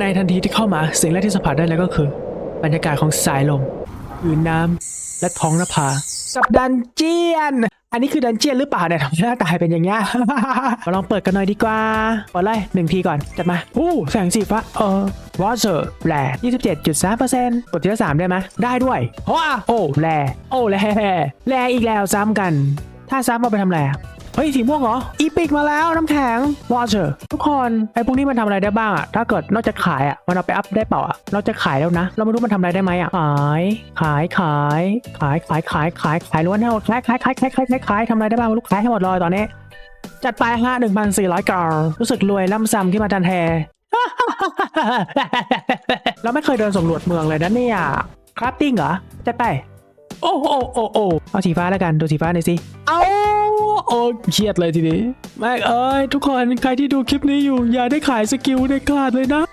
ในทันทีที่เข้ามาสิ่งแรกที่สัมผัสได้เลยก็คือ บรรยากาศของสายลมพื้นน้ำและท้องนภากับดันเจียน อันนี้คือดันเจียนหรือเปล่าเนี่ยทำไมหน้าตายเป็นอย่างเงี้ยมาลองเปิดกันหน่อยดีกว่าเปิดเลยหนึ่งทีก่อน จัดมาอู้แสงสีฟ้าเออวอเชอร์แร่27.3%กดทีละสามได้ไหมได้ด้วยว้าโอ้แร่โอ้แร่แร่อีกแล้วซ้ำกัน ถ้าซ้ำเอาไปทำอะไรอะ เฮ้ยสีม่วงเหรออีพิกมาแล้วน้ำแข็งวอเชอร์ทุกคนไอ้พวกนี้มันทำอะไรได้บ้างอะถ้าเกิดนอกจากขายอะมันเอาไปอัพได้เปล่าอะเราจะขายแล้วนะ เราไม่รู้มันทำอะไรได้ไหมอะขายขายขายขายขายขายขายขายล้วนให้หมดขายขายขายขายขายขายขายทำอะไรได้บ้างลูกขายให้หมดเลยตอนนี้จัดไปฮะ1,400กรัมรู้สึกรวยล่ำซ้ำที่มาทันแทเราไม่เคยเดินสำรวจเมืองเลยนะเนี่ยคราฟติ้งเหรอจัดไปโอ้โอ้โอ้โอ้เอาสีฟ้าแล้วกันดูสีฟ้าหน่อยสิ เอา โอ้เครียดเลยทีนี้ แม่งเอ้ย ทุกคนใครที่ดูคลิปนี้อยู่ อย่าได้ขายสกิลในขาดเลยนะ